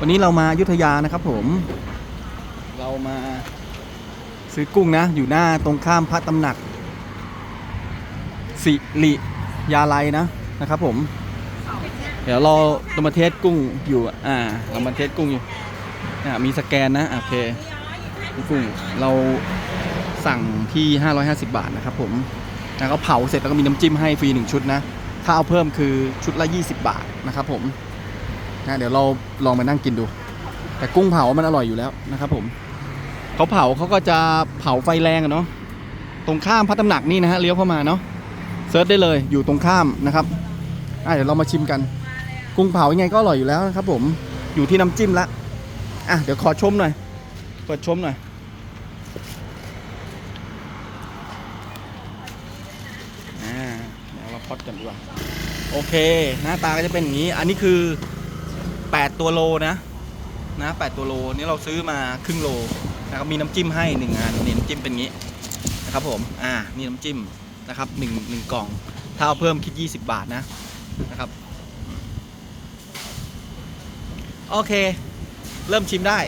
วันนี้เรามายุทธยานะครับผม เรามาซื้อกุ้งนะ อยู่หน้าตรงข้ามพระตำหนัก สิริยาลัยนะนะครับผม เดี๋ยวเราเรามาเทสกุ้งอยู่อ่าเรามาเทสกุ้งอยู่อ่ามีสแกนนะอะโอเคกุ้งเราสั่งที่ 550 บาทนะครับผมแล้วก็เผาเสร็จแล้วก็มีน้ำจิ้มให้ฟรีหนึ่งชุดนะ ถ้าเอาเพิ่มคือชุดละ 20 บาทนะครับผม นะเดี๋ยวเราลองมานั่งกินดู แต่กุ้งเผามันอร่อยอยู่แล้วนะครับผมเขาเผาเขาก็จะเผาไฟแรงอะเนาะตรงข้ามพระตำหนักนี่นะฮะเลี้ยวเข้ามาเนาะเซิร์ชได้เลยอยู่ตรงข้ามนะครับอะเดี๋ยวเรามาชิมกัน กุ้งเผายังไงก็อร่อยอยู่แล้วนะครับ ผมอยู่ที่น้ำจิ้มละอะเดี๋ยวขอชมหน่อยเปิดชมหน่อยอ่าเดี๋ยวเราพอดกันดีกว่าโอเค หน้าตาก็จะเป็นอย่างนี้ อันนี้คือ 8 ตัวโลนะนะ8ตัวโลนี่เราซื้อมาครึ่งโลนะครับมีน้ำจิ้มให้หนึ่งอันนี่น้ำจิ้มเป็นงี้นะครับผมอ่านี่น้ำจิ้มนะครับหนึ่งหนึ่งกล่องถ้าเอาเพิ่มคิด 20 บาทนะนะครับโอเค เริ่มชิมได้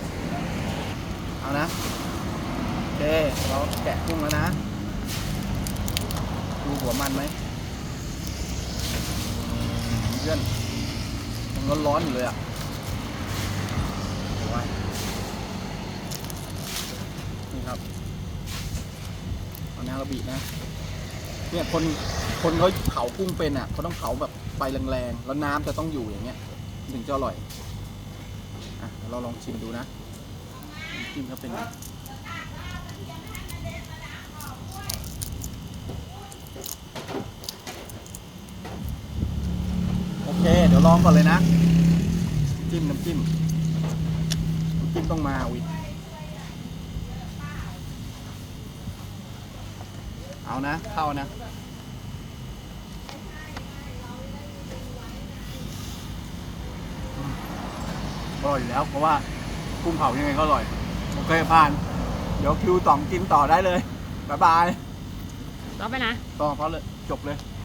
เอานะ โอเค เราแกะกุ้งแล้วนะ ดูหัวมันไหมเพื่อนมันร้อนๆอยู่เลยอะเอาไว้ นะครับเอาน้ำระบีนะ เนี่ยคนคนเขาเผากุ้งเป็นอะเขาต้องเผาแบบไฟแรงๆแล้วน้ำจะต้องอยู่อย่างเงี้ย ถึงจะอร่อยอะเราลองชิมดูนะน้ำจิ้มเขาเป็นโอเค เดี๋ยวลองก่อนเลยนะ จิ้มน้ำจิ้มน้ำจิ้มต้องมาวิ เอานะ เข้านะ อร่อยอยู่แล้ว เพราะว่ากุ้งเผายังไงก็อร่อย โอเคผ่าน เดี๋ยวคิวต่องกินต่อได้เลย บ๊ายบายต่อไปนะ ต่อเพราะเลยจบเลย